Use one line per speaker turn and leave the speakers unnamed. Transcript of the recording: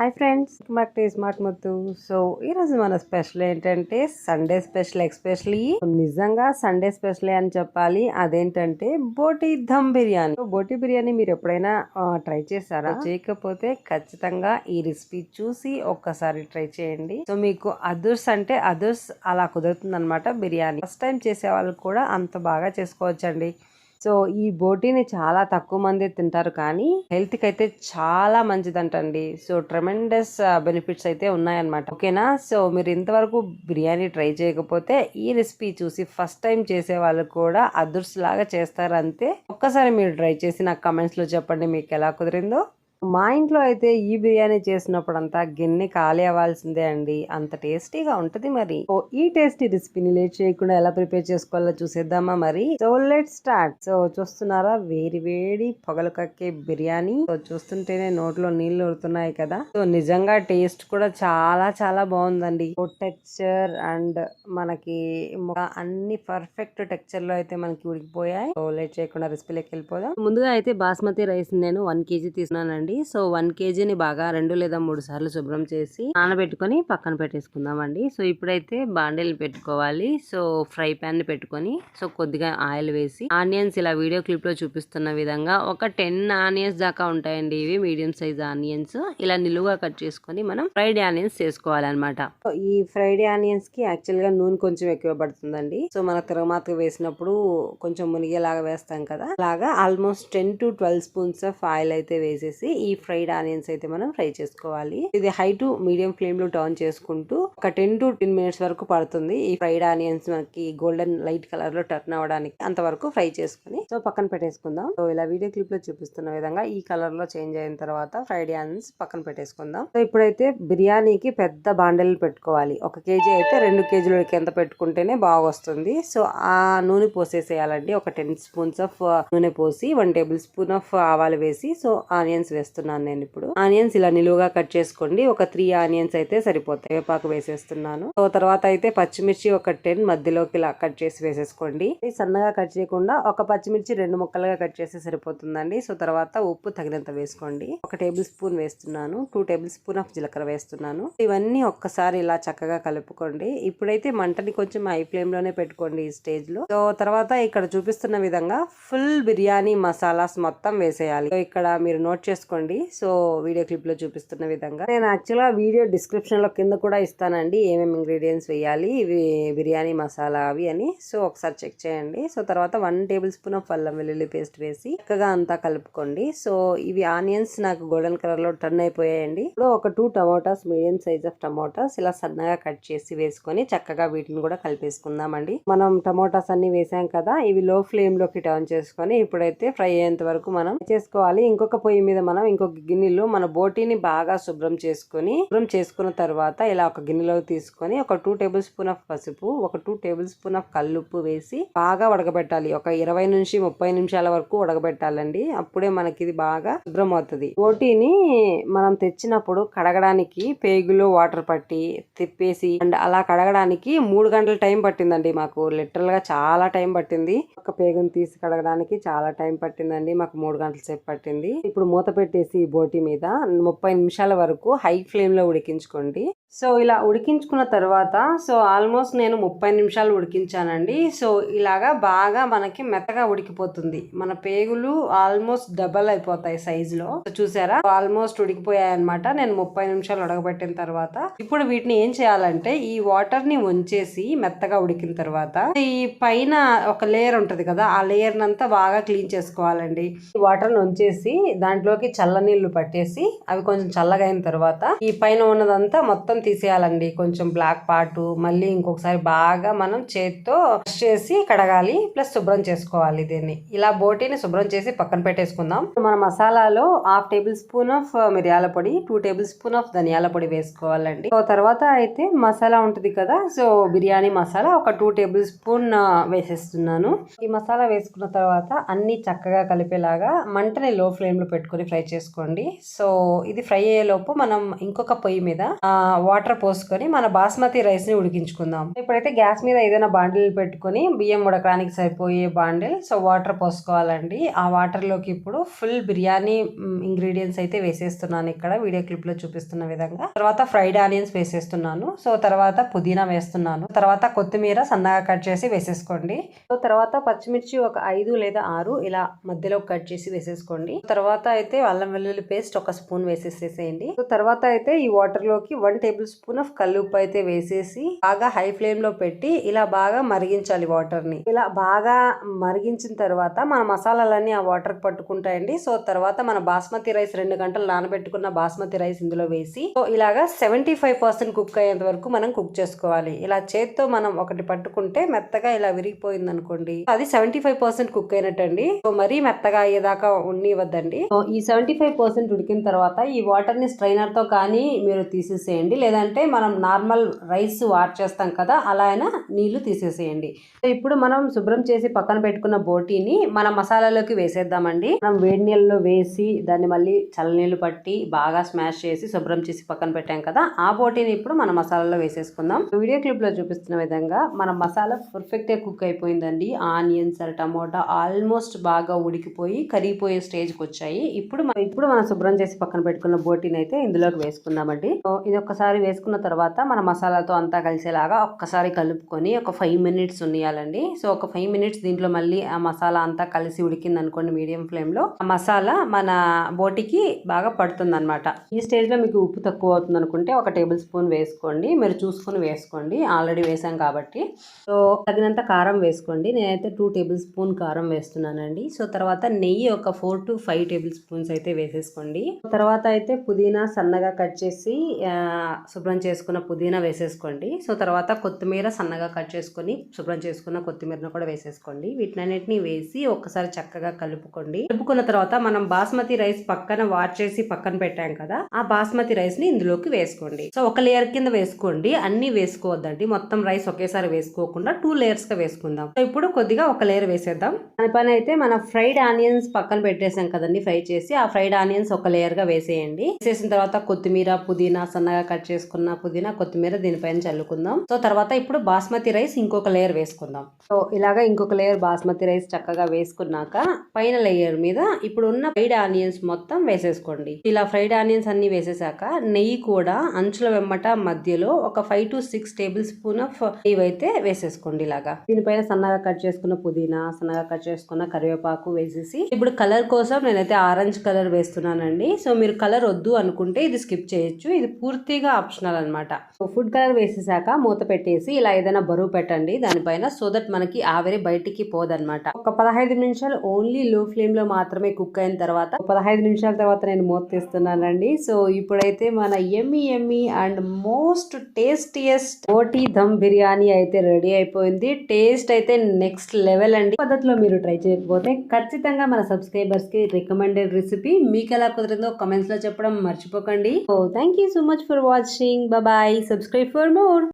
Hi friends మాకు T smart Muthu so ఈరోజు మన స్పెషల్ ఏంటంటే సండే స్పెషల్ ఎక్స్పెషలీ నిజంగా సండే స్పెషల్ అని చెప్పాలి. అదేంటంటే బోటి దమ్ బిర్యానీ. బోటి బిర్యానీ మీరు ఎప్పుడైనా ట్రై చేశారా? చేయకపోతే ఖచ్చితంగా ఈ రెసిపీ చూసి ఒక్కసారి ట్రై చేయండి. సో మీకు అదర్స్ అంటే అదర్స్ అలా కుదురుతుంది అనమాట బిర్యానీ. ఫస్ట్ టైం చేసే వాళ్ళు కూడా అంత బాగా చేసుకోవచ్చండి. సో ఈ బోటీని చాలా తక్కువ మంది తింటారు. కానీ హెల్త్కి అయితే చాలా మంచిదంటండి. సో ట్రెమెండస్ బెనిఫిట్స్ అయితే ఉన్నాయన్నమాట. ఓకేనా? సో మీరు ఇంతవరకు బిర్యానీ ట్రై చేయకపోతే ఈ రెసిపీ చూసి ఫస్ట్ టైం చేసే వాళ్ళు కూడా అదుర్స్ లాగా చేస్తారు అంతే ఒక్కసారి మీరు ట్రై చేసి నాకు కమెంట్స్లో చెప్పండి మీకు ఎలా కుదిరిందో. మా ఇంట్లో అయితే ఈ బిర్యానీ చేసినప్పుడు అంతా గిన్నె ఖాళీ అవ్వాల్సిందే అండి. అంత టేస్టీగా ఉంటది మరి. ఓ ఈ టేస్టీ రెసిపీని లేట్ చేయకుండా ఎలా ప్రిపేర్ చేసుకోవాలో చూసేద్దామా మరి? So let start. సో చూస్తున్నారా? వేడి వేడి పొగలు కక్కే బిర్యానీ. సో చూస్తుంటేనే నోట్లో నీళ్ళు ఊరుతున్నాయి కదా. సో నిజంగా టేస్ట్ కూడా చాలా చాలా బాగుందండి. ఓ టెక్స్చర్ అండ్ మనకి అన్ని పర్ఫెక్ట్ టెక్స్చర్లో అయితే మనకి ఉడికిపోయాయి. సో లేట్ చేయకుండా రెసిపీలోకి వెళ్ళిపోదాం. ముందుగా అయితే బాస్మతి రైస్ నేను వన్ కేజీ తీసుకున్నానండి. సో వన్ కేజీని బాగా రెండు లేదా మూడు సార్లు శుభ్రం చేసి నానబెట్టుకొని పక్కన పెట్టేసుకుందామండి. సో ఇప్పుడైతే బాండీలు పెట్టుకోవాలి. సో ఫ్రై పాన్ పెట్టుకొని సో కొద్దిగా ఆయిల్ వేసి ఆనియన్స్ ఇలా వీడియో క్లిప్లో చూపిస్తున్న విధంగా ఒక టెన్ ఆనియన్స్ దాకా ఉంటాయండి ఇవి. Medium size onions. ఇలా నిలువుగా కట్ చేసుకొని మనం ఫ్రైడ్ ఆనియన్స్ చేసుకోవాలన్నమాట. ఈ ఫ్రైడ్ ఆనియన్స్కి యాక్చువల్గా నూనె కొంచెం ఎక్కువ పడుతుందండి. సో మన తిరగమాత వేసినప్పుడు కొంచెం మునిగేలాగా వేస్తాం కదా. అలాగా almost ten to twelve spoons of oil అయితే వేసేసి ఈ ఫ్రైడ్ ఆనియన్స్ అయితే మనం ఫ్రై చేసుకోవాలి. ఇది హై టు మీడియం ఫ్లేమ్లో టర్న్ చేసుకుంటూ ఒక టెన్ టు టెన్ మినిట్స్ వరకు పడుతుంది. ఈ ఫ్రైడ్ ఆనియన్స్ మనకి గోల్డెన్ లైట్ కలర్లో టర్న్ అవ్వడానికి అంతవరకు ఫ్రై చేసుకుని సో పక్కన పెట్టేసుకుందాం. సో ఇలా వీడియో క్లిప్లో చూపిస్తున్న విధంగా ఈ కలర్లో చేంజ్ అయిన తర్వాత ఫ్రైడ్ ఆనియన్స్ పక్కన పెట్టేసుకుందాం. సో ఇప్పుడైతే బిర్యానీకి పెద్ద బాండెలు పెట్టుకోవాలి. ఒక కేజీ అయితే రెండు కేజీలకి ఎంత పెట్టుకుంటేనే బాగా వస్తుంది సో ఆ నూనె పోసేసేయాలండి. ఒక టెన్ స్పూన్స్ ఆఫ్ నూనె పోసి వన్ టేబుల్ స్పూన్ ఆఫ్ ఆవాలు వేసి సో ఆనియన్స్ వేస్తున్నాను నేను ఇప్పుడు. ఆనియన్స్ ఇలా నిలువుగా కట్ చేసుకోండి. ఒక త్రీ ఆనియన్స్ అయితే సరిపోతాయి. వేపాకు వేసేస్తున్నాను. సో తర్వాత అయితే పచ్చిమిర్చి ఒక టెన్ మధ్యలోకి ఇలా కట్ చేసి వేసేసుకోండి. ఇది సన్నగా కట్ చేయకుండా ఒక పచ్చిమిర్చి రెండు ముక్కలుగా కట్ చేస్తే సరిపోతుందండి. సో తర్వాత ఉప్పు తగినంత వేసుకోండి. ఒక టేబుల్ స్పూన్ వేస్తున్నాను. టూ టేబుల్ స్పూన్ ఆఫ్ జీలకర్ర వేస్తున్నాను. ఇవన్నీ ఒక్కసారి ఇలా చక్కగా కలుపుకోండి. ఇప్పుడైతే మంటని కొంచెం హై ఫ్లేమ్లోనే పెట్టుకోండి ఈ స్టేజ్లో. సో తర్వాత ఇక్కడ చూపిస్తున్న విధంగా ఫుల్ బిర్యానీ మసాలాస్ మొత్తం వేసేయాలి. ఇక్కడ మీరు నోట్ చేసుకోండి. సో వీడియో క్లిప్లో చూపిస్తున్న విధంగా. నేను యాక్చువల్గా వీడియో డిస్క్రిప్షన్లో కింద కూడా ఇస్తానండి. ఏమేమి ఇంగ్రీడియంట్స్ వేయాలి ఇవి బిర్యానీ మసాలా అవి అని. సో ఒకసారి చెక్ చేయండి. సో తర్వాత వన్ టేబుల్ స్పూన్ ఆఫ్ అల్లం వెల్లుల్లి పేస్ట్ వేసి చక్కగా అంతా కలుపుకోండి. సో ఇవి ఆనియన్స్ నాకు గోల్డెన్ కలర్లో టర్న్ అయిపోయాయండి. ఇప్పుడు ఒక two tomatoes medium size of tomatoes ఇలా సన్నగా కట్ చేసి వేసుకొని చక్కగా వీటిని కూడా కలిపేసుకుందామండి. మనం టమాటాస్ అన్ని వేసాం కదా ఇవి లో ఫ్లేమ్లోకి టర్న్ చేసుకొని ఇప్పుడైతే ఫ్రై అయ్యేంత వరకు మనం చేసుకోవాలి. ఇంకొక పొయ్యి మీద మనం ఇంకొక గిన్నెలో మన బోటీని బాగా శుభ్రం చేసుకొని శుభ్రం చేసుకున్న తర్వాత ఇలా ఒక గిన్నెలో తీసుకొని ఒక టూ టేబుల్ స్పూన్ ఆఫ్ పసుపు ఒక టూ టేబుల్ స్పూన్ ఆఫ్ కల్లుప్పు వేసి బాగా ఉడకబెట్టాలి ఒక ఇరవై నుంచి ముప్పై నిమిషాల వరకు ఉడకబెట్టాలండి అప్పుడే మనకి ఇది బాగా శుభ్రం అవుతుంది. బోటీని మనం తెచ్చినప్పుడు కడగడానికి పేగులో వాటర్ పట్టి తిప్పేసి అండ్ అలా కడగడానికి మూడు గంటల టైం పట్టిందండి మాకు. లిటరల్గా చాలా టైం పట్టింది. ఒక పేగుని తీసి కడగడానికి చాలా టైం పట్టిందండి. మాకు మూడు గంటల సేపు పట్టింది. ఇప్పుడు మూత పెట్టి పెట్టేసి ఈ బోటి మీద ముప్పై నిమిషాల వరకు హై ఫ్లేమ్లో ఉడికించుకోండి. సో ఇలా ఉడికించుకున్న తర్వాత సో ఆల్మోస్ట్ నేను ముప్పై నిమిషాలు ఉడికించానండి. సో ఇలాగా బాగా మనకి మెత్తగా ఉడికిపోతుంది. మన పేగులు ఆల్మోస్ట్ డబల్ అయిపోతాయి సైజులో. చూసారా? ఆల్మోస్ట్ ఉడికిపోయాయి అనమాట నేను ముప్పై నిమిషాలు ఉడకబెట్టిన తర్వాత ఇప్పుడు వీటిని ఏం చేయాలంటే ఈ వాటర్ని వంచేసి మెత్తగా ఉడికిన తర్వాత ఈ పైన ఒక లేయర్ ఉంటది కదా ఆ లేయర్ అంతా బాగా క్లీన్ చేసుకోవాలండి. ఈ వాటర్ని వంచేసి దాంట్లోకి చల్లనీళ్ళు పట్టేసి అవి కొంచెం చల్లగా అయిన తర్వాత ఈ పైన ఉన్నదంతా మొత్తం తీసేయాలండి. కొంచెం బ్లాక్ పాటు మళ్ళీ ఇంకొకసారి బాగా మనం చేత్తో బ్రష్ చేసి కడగాలి ప్లస్ శుభ్రం చేసుకోవాలి దీన్ని. ఇలా బోటీని శుభ్రం చేసి పక్కన పెట్టేసుకుందాం. మన మసాలాలో హాఫ్ టేబుల్ స్పూన్ ఆఫ్ మిరియాల పొడి టూ టేబుల్ స్పూన్ ఆఫ్ ధనియాల పొడి వేసుకోవాలండి. సో తర్వాత అయితే మసాలా ఉంటుంది కదా సో బిర్యానీ మసాలా ఒక టూ టేబుల్ స్పూన్ వేసేస్తున్నాను. ఈ మసాలా వేసుకున్న తర్వాత అన్ని చక్కగా కలిపేలాగా మంటని లో ఫ్లేమ్లో పెట్టుకొని ఫ్రై చేసుకోండి. సో ఇది ఫ్రై అయ్యే లోపు మనం ఇంకొక పొయ్యి మీద వాటర్ పోసుకొని మన బాస్మతి రైస్ని ఉడికించుకుందాం. ఇప్పుడైతే గ్యాస్ మీద ఏదైనా బాండిల్ పెట్టుకొని బియ్యం ఉడకడానికి సరిపోయే బాండిల్ సో వాటర్ పోసుకోవాలండి. ఆ వాటర్లోకి ఇప్పుడు ఫుల్ బిర్యానీ ఇంగ్రీడియంట్స్ అయితే వేసేస్తున్నాను ఇక్కడ. వీడియో క్లిప్లో చూపిస్తున్న విధంగా. తర్వాత ఫ్రైడ్ ఆనియన్స్ వేసేస్తున్నాను. సో తర్వాత పుదీనా వేస్తున్నాను. తర్వాత కొత్తిమీర సన్నగా కట్ చేసి వేసేసుకోండి. సో తర్వాత పచ్చిమిర్చి ఒక ఐదు లేదా ఆరు ఇలా మధ్యలో కట్ చేసి వేసేసుకోండి. తర్వాత అయితే అల్లం వెల్లుల్లి పేస్ట్ ఒక స్పూన్ వేసేసేసేయండి. సో తర్వాత అయితే ఈ వాటర్లోకి వన్ టేబుల్ స్పూన్ ఆఫ్ కల్లుప్పు అయితే వేసేసి బాగా హై ఫ్లేమ్లో పెట్టి ఇలా బాగా మరిగించాలి వాటర్ని. ఇలా బాగా మరిగించిన తర్వాత మన మసాలాలన్నీ ఆ వాటర్కి పట్టుకుంటాయండి. సో తర్వాత మన బాస్మతి రైస్ రెండు గంటలు నానబెట్టుకున్న బాస్మతి రైస్ ఇందులో వేసి సో ఇలాగా సెవెంటీ ఫైవ్ పర్సెంట్ కుక్ అయ్యేంత వరకు మనం కుక్ చేసుకోవాలి. ఇలా చేత్తో మనం ఒకటి పట్టుకుంటే మెత్తగా ఇలా విరిగిపోయింది అనుకోండి అది సెవెంటీ ఫైవ్ పర్సెంట్ కుక్ అయినట్టండి. సో మరీ మెత్తగా అయ్యేదాకా ఉండనివ్వద్దండి. సో ఈ సెవెంటీ ఫైవ్ పర్సెంట్ ఉడికిన తర్వాత ఈ వాటర్ని స్ట్రైనర్తో కానీ మీరు తీసేసేయండి. లేదంటే మనం నార్మల్ రైస్ వాట్ చేస్తాం కదా అలా అయినా నీళ్ళు తీసేసేయండి. ఇప్పుడు మనం శుభ్రం చేసి పక్కన పెట్టుకున్న బోటీని మన మసాలాలోకి వేసేద్దామండి. మనం వేడి నీళ్ళలో వేసి దాన్ని మళ్ళీ చల్లనీళ్ళు పట్టి బాగా స్మాష్ చేసి శుభ్రం చేసి పక్కన పెట్టాం కదా ఆ బోటీని ఇప్పుడు మన మసాలాలో వేసేసుకుందాం. వీడియో క్లిప్లో చూపిస్తున్న విధంగా మన మసాలా పర్ఫెక్ట్గా కుక్ అయిపోయిందండి. ఆనియన్స్ టమోటా ఆల్మోస్ట్ బాగా ఉడికిపోయి కరిగిపోయే స్టేజ్కి వచ్చాయి. ఇప్పుడు మనం ఇప్పుడు మనం శుభ్రం చేసి పక్కన పెట్టుకున్న బోటీని అయితే ఇందులోకి వేసుకుందామండి. ఇది ఇది ఒక్కసారి వేసుకున్న తర్వాత మన మసాలాతో అంతా కలిసేలాగా ఒక్కసారి కలుపుకొని ఒక ఫైవ్ మినిట్స్ ఉన్నాయాలండి సో ఒక ఫైవ్ మినిట్స్ దీంట్లో మళ్ళీ ఆ మసాలా అంతా కలిసి ఉడికింది అనుకోండి మీడియం ఫ్లేమ్లో ఆ మసాలా మన బోటికి బాగా పడుతుంది అనమాట ఈ స్టేజ్లో మీకు ఉప్పు తక్కువ అవుతుంది అనుకుంటే ఒక టేబుల్ స్పూన్ వేసుకోండి. మీరు చూసుకొని వేసుకోండి. ఆల్రెడీ వేసాం కాబట్టి. సో తగినంత కారం వేసుకోండి. నేనైతే టూ టేబుల్ స్పూన్ కారం వేస్తున్నానండి. సో తర్వాత నెయ్యి ఒక four to five tablespoons అయితే వేసేసుకోండి. తర్వాత అయితే పుదీనా సన్నగా కట్ చేసి శుభ్రం చేసుకున్న పుదీనా వేసేసుకోండి. సో తర్వాత కొత్తిమీర సన్నగా కట్ చేసుకొని శుభ్రం చేసుకున్న కొత్తిమీరను కూడా వేసేసుకోండి. వీటినన్నిటిని వేసి ఒక్కసారి చక్కగా కలుపుకోండి. కలుపుకున్న తర్వాత మనం బాస్మతి రైస్ పక్కన వాష్ చేసి పక్కన పెట్టాం కదా ఆ బాస్మతి రైస్ని ఇందులోకి వేసుకోండి. సో ఒక లేయర్ కింద వేసుకోండి. అన్ని వేసుకోవద్దండి. మొత్తం రైస్ ఒకేసారి వేసుకోకుండా టూ లేయర్స్గా వేసుకుందాం. సో ఇప్పుడు కొద్దిగా ఒక లేయర్ వేసేద్దాం. దానిపైన అయితే మన ఫ్రైడ్ ఆనియన్స్ పక్కన పెట్టేసాం కదండి ఫ్రై చేసి ఆ ఫ్రైడ్ ఆనియన్స్ ఒక లేయర్గా వేసేయండి. వేసేసిన తర్వాత కొత్తిమీర పుదీనా సన్నగా కట్ చేసుకున్న పుదీనా కొత్తిమీర దీనిపైన చల్లుకుందాం. సో తర్వాత ఇప్పుడు బాస్మతి రైస్ ఇంకొక లేయర్ వేసుకుందాం. సో ఇలాగా ఇంకొక లేయర్ బాస్మతి రైస్ చక్కగా వేసుకున్నాక పైన లేయర్ మీద ఇప్పుడు ఉన్న ఫ్రైడ్ ఆనియన్స్ మొత్తం వేసేసుకోండి. ఇలా ఫ్రైడ్ ఆనియన్స్ అన్ని వేసేసాక నెయ్యి కూడా అంచుల వెమ్మట మధ్యలో ఒక five to six tablespoon of నెయ్యి అయితే వేసేసుకోండి ఇలాగా. దీనిపైన సన్నగా కట్ చేసుకున్న పుదీనా సన్నగా కట్ చేసుకున్న కరివేపాకు వేసేసి ఇప్పుడు కలర్ కోసం నేనైతే ఆరెంజ్ కలర్ వేస్తున్నానండి. సో మీరు కలర్ వద్దు అనుకుంటే ఇది స్కిప్ చేయొచ్చు. ఇది పూర్తిగా ఆప్షనల్ అనమాట ఫుడ్ కలర్ వేసేసాక మూత పెట్టేసి ఇలా ఏదైనా బరువు పెట్టండి. దానిపైన సో దట్ మనకి ఆవిరి బయటికి పోదన్నమాట. ఒక పదహైదు నిమిషాలు ఓన్లీ లో ఫ్లేమ్లో మాత్రమే కుక్ అయిన తర్వాత పదహైదు నిమిషాల తర్వాత నేను మూత తీస్తున్నానండి. సో ఇప్పుడైతే మన yummy yummy and most tastiest OT dum biryani అయితే రెడీ అయిపోయింది. టేస్ట్ అయితే నెక్స్ట్ లెవెల్ అండి. పద్ధతిలో మీరు ట్రై చేయకపోతే ఖచ్చితంగా మన సబ్స్క్రైబర్స్కి రికమెండెడ్ రెసిపీ మీకు ఎలా కుదిరిందో కమెంట్స్లో చెప్పడం మర్చిపోకండి. Thank you so much for watching bye subscribe for more